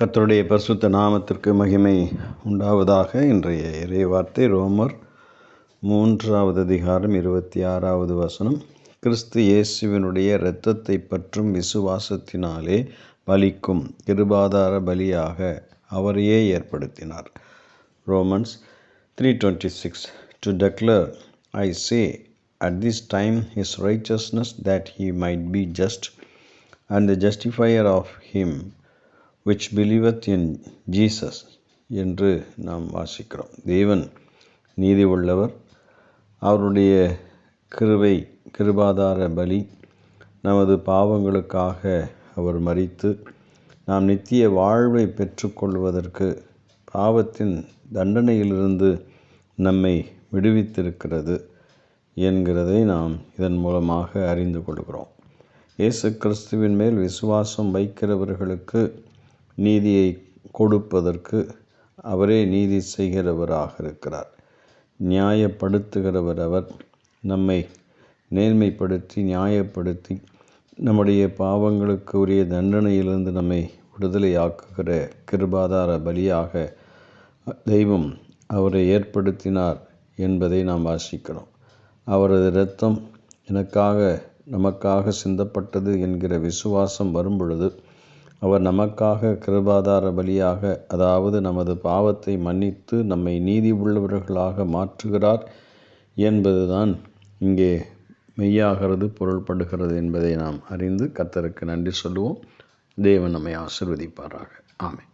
கத்தருடைய பரிசுத்த நாமத்திற்கு மகிமை உண்டாவதாக. இன்றைய இறை வார்த்தை ரோமர் மூன்றாவது அதிகாரம் இருபத்தி ஆறாவது வசனம். கிறிஸ்து இயேசுவினுடைய இரத்தத்தை பற்றும் விசுவாசத்தினாலே பலிக்கும் கிருபாதார பலியாக அவரையே ஏற்படுத்தினார். Romans three twenty six to declare I say at this time his righteousness that he might be just and the justifier of him which believeth in Jesus என்று நாம் வாசிக்கிறோம். தேவன் நீதி உள்ளவர் அவருடைய கிருவை கிருபாதார பலி நமது பாவங்களுக்காக அவர் மறித்து நாம் நித்திய வாழ்வை பெற்றுக்கொள்வதற்கு பாவத்தின் தண்டனையிலிருந்து நம்மை விடுவித்திருக்கிறது என்கிறதை நாம் இதன் மூலமாக அறிந்து கொள்கிறோம். இயேசு கிறிஸ்துவின் மேல் விசுவாசம் வைக்கிறவர்களுக்கு நீதியை கொடுப்பதற்கு அவரே நீதி செய்கிறவராக இருக்கிறார். நியாயப்படுத்துகிறவர் அவர். நம்மை நேர்மைப்படுத்தி நியாயப்படுத்தி நம்முடைய பாவங்களுக்கு உரிய தண்டனையிலிருந்து நம்மை விடுதலையாக்குகிற கிருபாதார பலியாக தெய்வம் அவரை ஏற்படுத்தினார் என்பதை நாம் வாசிக்கிறோம். அவரது இரத்தம் எனக்காக நமக்காக சிந்தப்பட்டது என்கிற விசுவாசம் வரும் பொழுது அவர் நமக்காக கிருபாதார பலியாக அதாவது நமது பாவத்தை மன்னித்து நம்மை நீதி உள்ளவர்களாக மாற்றுகிறார் என்பதுதான் இங்கே மெய்யாகிறது பொருள்படுகிறது என்பதை நாம் அறிந்து கத்தருக்கு நன்றி சொல்லுவோம். தேவன் நம்மை ஆசிர்வதிப்பாராக. ஆமை